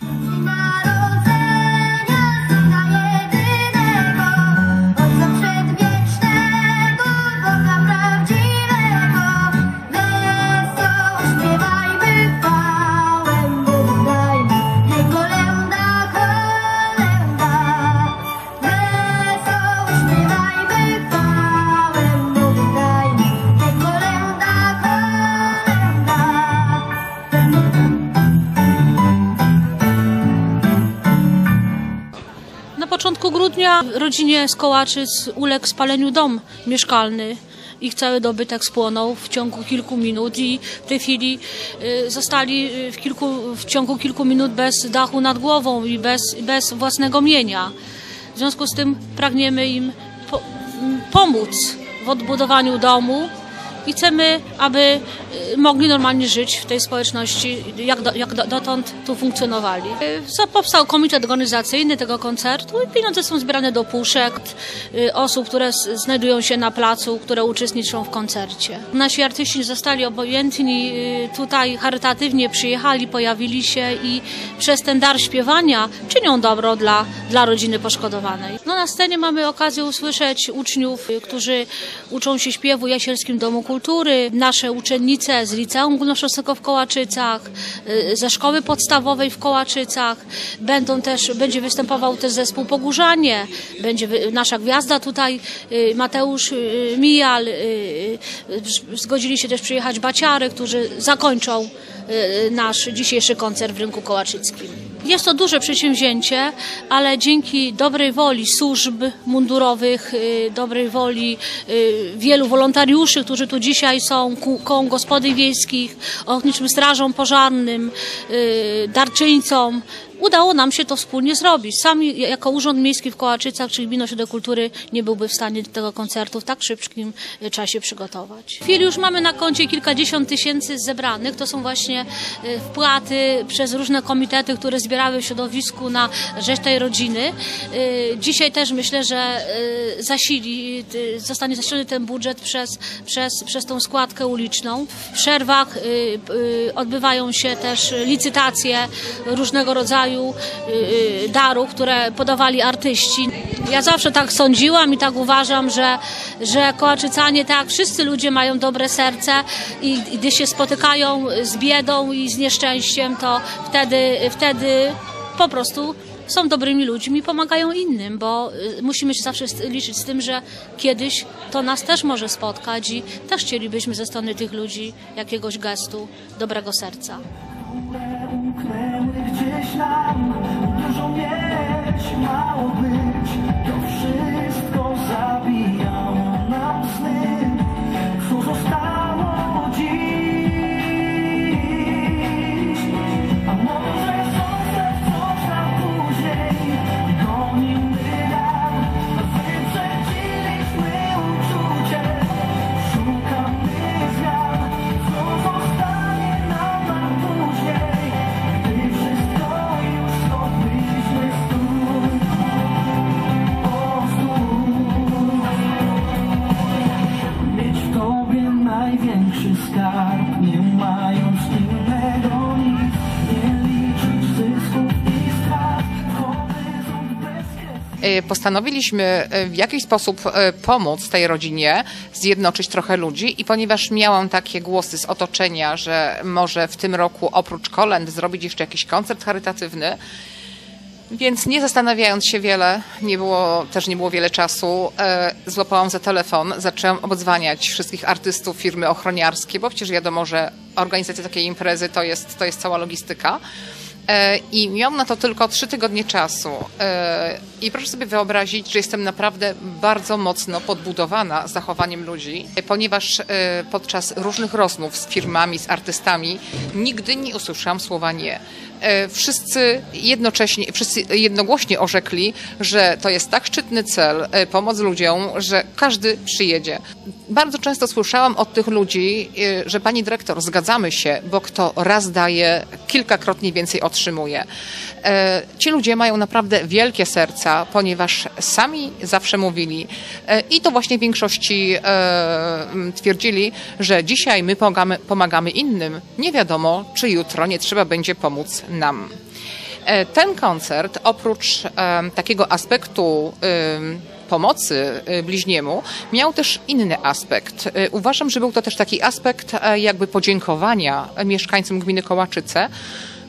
Bye. Początku grudnia rodzinie z Kołaczyc uległ spaleniu dom mieszkalny. Ich cały dobytek spłonął w ciągu kilku minut i w tej chwili y, zostali y, w, kilku, w ciągu kilku minut bez dachu nad głową i bez, bez własnego mienia. W związku z tym pragniemy im po, pomóc w odbudowaniu domu i chcemy, aby mogli normalnie żyć w tej społeczności, jak, do, jak do, dotąd tu funkcjonowali. Co Powstał komitet organizacyjny tego koncertu i pieniądze są zbierane do puszek y, osób, które znajdują się na placu, które uczestniczą w koncercie. Nasi artyści zostali obojętni, y, tutaj charytatywnie przyjechali, pojawili się i przez ten dar śpiewania czynią dobro dla, dla rodziny poszkodowanej. No, na scenie mamy okazję usłyszeć uczniów, którzy uczą się śpiewu w Jasielskim Domu Kultury, nasze uczennice z Liceum Górnośląskiego w Kołaczycach, y, ze szkoły podstawowej w Kołaczycach. Będą też, będzie występował też zespół Pogórzanie, będzie nasza gwiazda tutaj, y, Mateusz y, Mijal. Zgodzili się też przyjechać Baciary, którzy zakończą nasz dzisiejszy koncert w Rynku Kołaczyckim. Jest to duże przedsięwzięcie, ale dzięki dobrej woli służb mundurowych, dobrej woli wielu wolontariuszy, którzy tu dzisiaj są, ku- kołem gospodyń wiejskich, ochotniczym strażom pożarnym, y, darczyńcom, udało nam się to wspólnie zrobić. Sami jako Urząd Miejski w Kołaczycach czy Gmina Ośrodek Kultury nie byłby w stanie tego koncertu w tak szybkim y, czasie przygotować. W chwili już mamy na koncie kilkadziesiąt tysięcy zebranych. To są właśnie y, wpłaty przez różne komitety, które zbierały w środowisku na rzecz tej rodziny. Y, Dzisiaj też myślę, że zasili, zostanie zasilony ten budżet przez, przez, przez tą składkę uliczną. W przerwach odbywają się też licytacje różnego rodzaju y, y, darów, które podawali artyści. Ja zawsze tak sądziłam i tak uważam, że, że Kołaczycanie, tak, wszyscy ludzie mają dobre serce i, gdy się spotykają z biedą i z nieszczęściem, to wtedy, wtedy po prostu są dobrymi ludźmi pomagają innym, bo y, musimy się zawsze liczyć z tym, że kiedyś to nas też może spotkać i też chcielibyśmy ze strony tych ludzi jakiegoś gestu dobrego serca. time Postanowiliśmy y, w jakiś sposób y, pomóc tej rodzinie, zjednoczyć trochę ludzi i ponieważ miałam takie głosy z otoczenia, że może w tym roku oprócz kolęd zrobić jeszcze jakiś koncert charytatywny, więc nie zastanawiając się wiele, nie było, też nie było wiele czasu, e, złapałam za telefon, zaczęłam obdzwaniać wszystkich artystów firmy ochroniarskie, bo przecież wiadomo, że organizacja takiej imprezy to jest, to jest cała logistyka. E, I miałam na to tylko trzy tygodnie czasu. E, I proszę sobie wyobrazić, że jestem naprawdę bardzo mocno podbudowana zachowaniem ludzi, ponieważ e, podczas różnych rozmów z firmami, z artystami nigdy nie usłyszałam słowa nie. Wszyscy jednocześnie, wszyscy jednogłośnie orzekli, że to jest tak szczytny cel, pomoc ludziom, że każdy przyjedzie. Bardzo często słyszałam od tych ludzi, że pani dyrektor, zgadzamy się, bo kto raz daje, kilkakrotnie więcej otrzymuje. E, Ci ludzie mają naprawdę wielkie serca, ponieważ sami zawsze mówili e, i to właśnie w większości e, twierdzili, że dzisiaj my pomagamy, pomagamy innym. Nie wiadomo, czy jutro nie trzeba będzie pomóc nam. Ten koncert oprócz takiego aspektu pomocy y, bliźniemu miał też inny aspekt. Y, Uważam, że był to też taki aspekt jakby podziękowania mieszkańcom gminy Kołaczyce,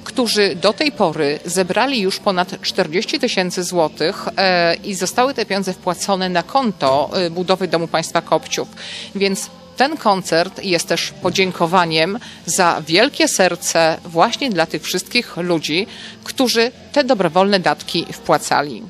którzy do tej pory zebrali już ponad 40 tysięcy złotych e, i zostały te pieniądze wpłacone na konto e, budowy Domu Państwa Kopciów. Więc ten koncert jest też podziękowaniem za wielkie serce właśnie dla tych wszystkich ludzi, którzy te dobrowolne datki wpłacali.